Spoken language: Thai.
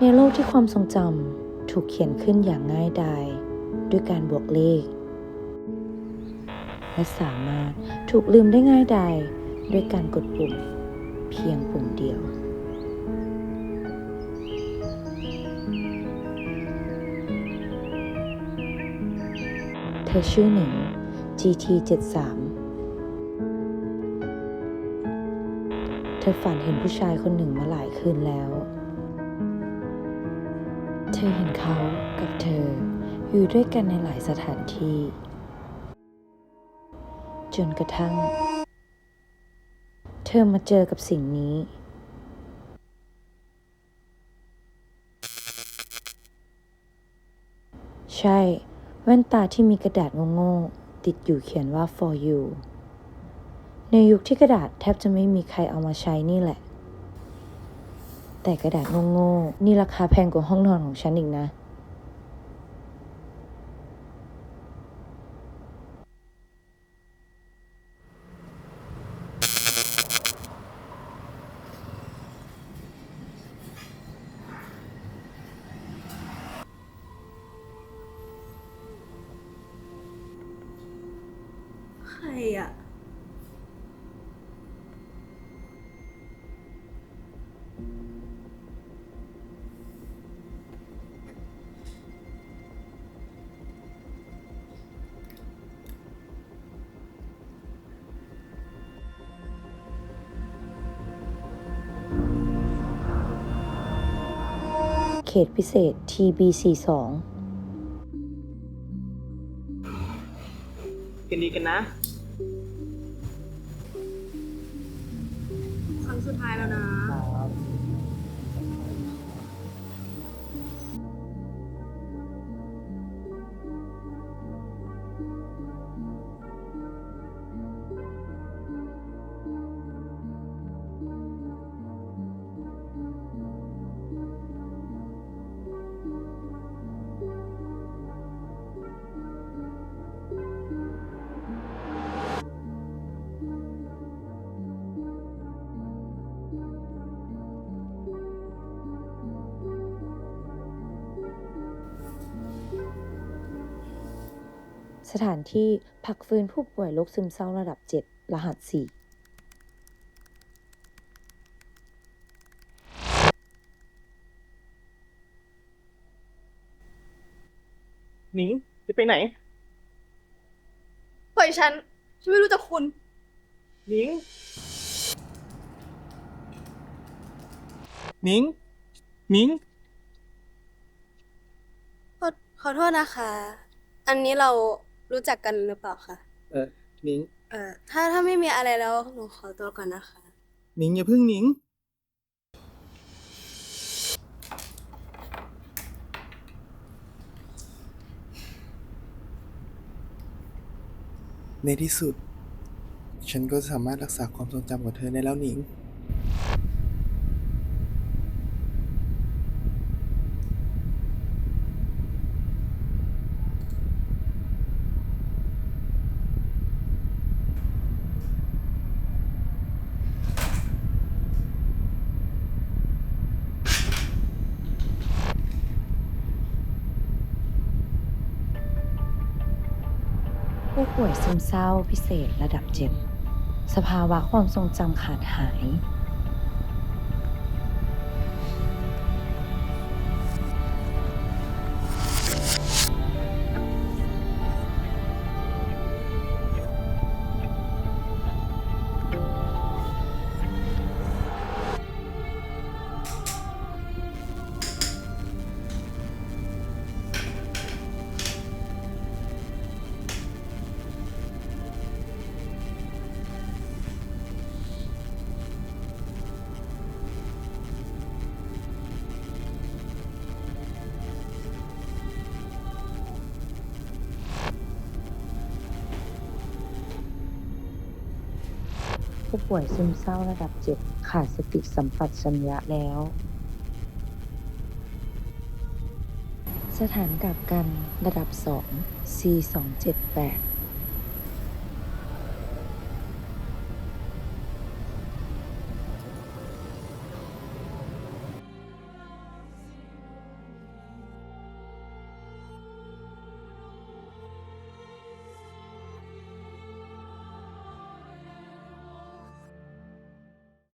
ในโลกที่ความทรงจำถูกเขียนขึ้นอย่างง่ายดายด้วยการบวกเลข และสามารถถูกลืมได้ง่ายดายด้วยการกดปุ่ม เพียงปุ่มเดียว เธอชื่อหนิง GT73 เธอฝันเห็นผู้ชายคนหนึ่งมาหลายคืนแล้ว เธอเห็นเขากับเธอ อยู่ด้วยกันในหลายสถานที่ จนกระทั่ง เธอมาเจอกับสิ่งนี้ ใช่ แว่นตาที่มีกระดาษโง่ๆติดอยู่เขียนว่า for you ในยุคที่กระดาษแทบจะไม่มีใครเอามาใช้นี่แหละ แต่กระดาษโง่ๆนี่ราคาแพงกว่าห้องนอนของฉันอีกนะ ใครอะ ตพิเศษ TB42 กันดีกันนะ ครั้งสุดท้ายแล้วนะ ถานที่พักฟื้นผู้ป่วยโรคซึมเศร้าระดับ 7 รหัส 4หนิงจะไปไหน ปล่อยฉัน ฉันไม่รู้จักคุณ หนิง หนิง หนิง ขอขอโทษนะคะ อันนี้เรา รู้จักกันหรือเปล่าคะเออหนิงเอ่อถ้าถ้าไม่มีอะไรแล้วหนูขอตัวก่อนนะคะหนิงอย่าพึ่งหนิงในที่สุด ฉันก็สามารถรักษาความทรงจำของเธอได้แล้วหนิง ผู้ป่วยซึมเศร้าพิเศษระดับ7สภาวะความทรงจำขาดหาย ผู้ป่วยซึมเศร้าระดับเจ็บขาดสติสัมปชัญญะแล้ว สถานกักกันระดับ 2 C278